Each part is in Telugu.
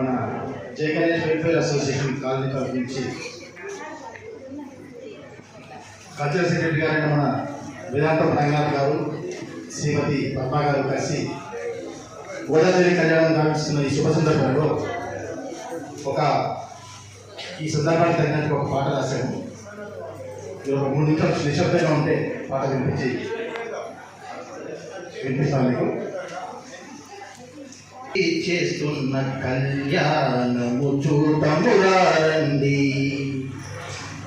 మన జయ వెల్ఫేర్ అసోసియేషన్ కాలనీ తరఫు నుంచి కల్చరల్ సెక్రటరీ గారైన మన వేదాంత రంగనాథ్ గారు శ్రీమతి పద్మ గారు కలిసి గోదావరి కళ్యాణం గావిస్తున్న ఈ శుభ సందర్భంలో ఒక ఈ సందర్భానికి తగినట్టు ఒక పాట రాశాము ఒక మూడు నిమిషాలు నిశ్శబ్దంగా ఉంటే పాట వినిపించి వినిపిస్తాను మీకు. చేస్తున్న కళ్యాణము చూడమురారండి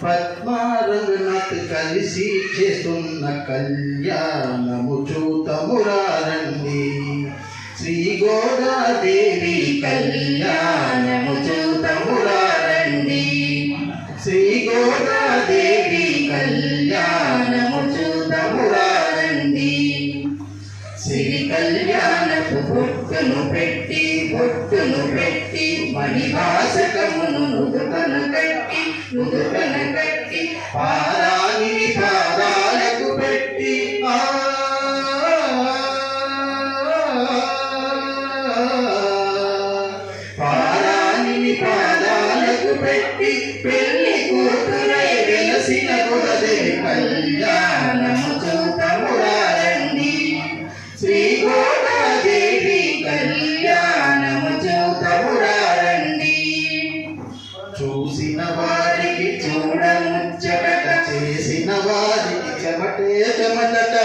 పద్మారంగనాథ్ కలిసి చేస్తున్న కళ్యాణము చూతమురారండి శ్రీ గోదాదేవి కళ్యాణము బొట్టును పెట్టి బొట్టును పెట్టి మణిభాషకమును నుదుటను కట్టి నుదుటను కట్టి పాదాని పాదాలకు పెట్టి పాదాని పాదాలకు పెట్టి పెళ్ళి కూతురై వెలసిన కొలదే కళ్యాణము చూతమురారండి శ్రీ చేసిన వారికి చెమటే చెమటట.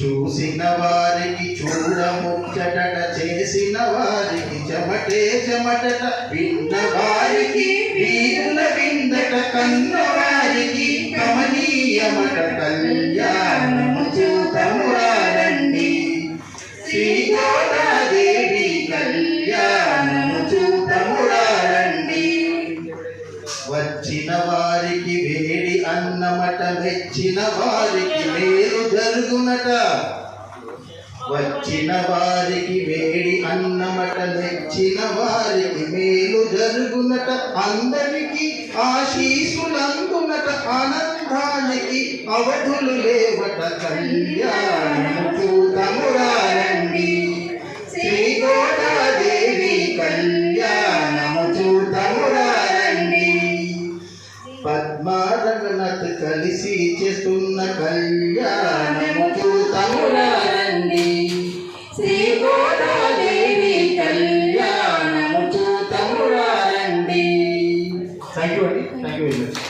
చూసిన వారికి చూడముచ్చట చేసిన వారికి చెమటే చెమటట. విన్న వారికి వీరుల విందట. కన్న వారికి కమనీయమట. కళ్యాణము చూతమురారండి శ్రీ గోదాదేవి కళ్యాణ వచ్చిన వారికి వేడి అన్నమట మెచ్చిన వారికి మేలు జరుగునట. వచ్చిన వారికి వేడి అన్నమట మెచ్చిన వారికి మేలు జరుగునట. అందరికి ఆశీసులందునట ఆనందానికి అవధులు లేవట కళ్యాణ. పద్మాధరణకు కలిసి చేస్తున్న కళ్యాణి శ్రీ గోదాదేవి కళ్యాణము థ్యాంక్ యూ అండి థ్యాంక్ యూ వెరీ మచ్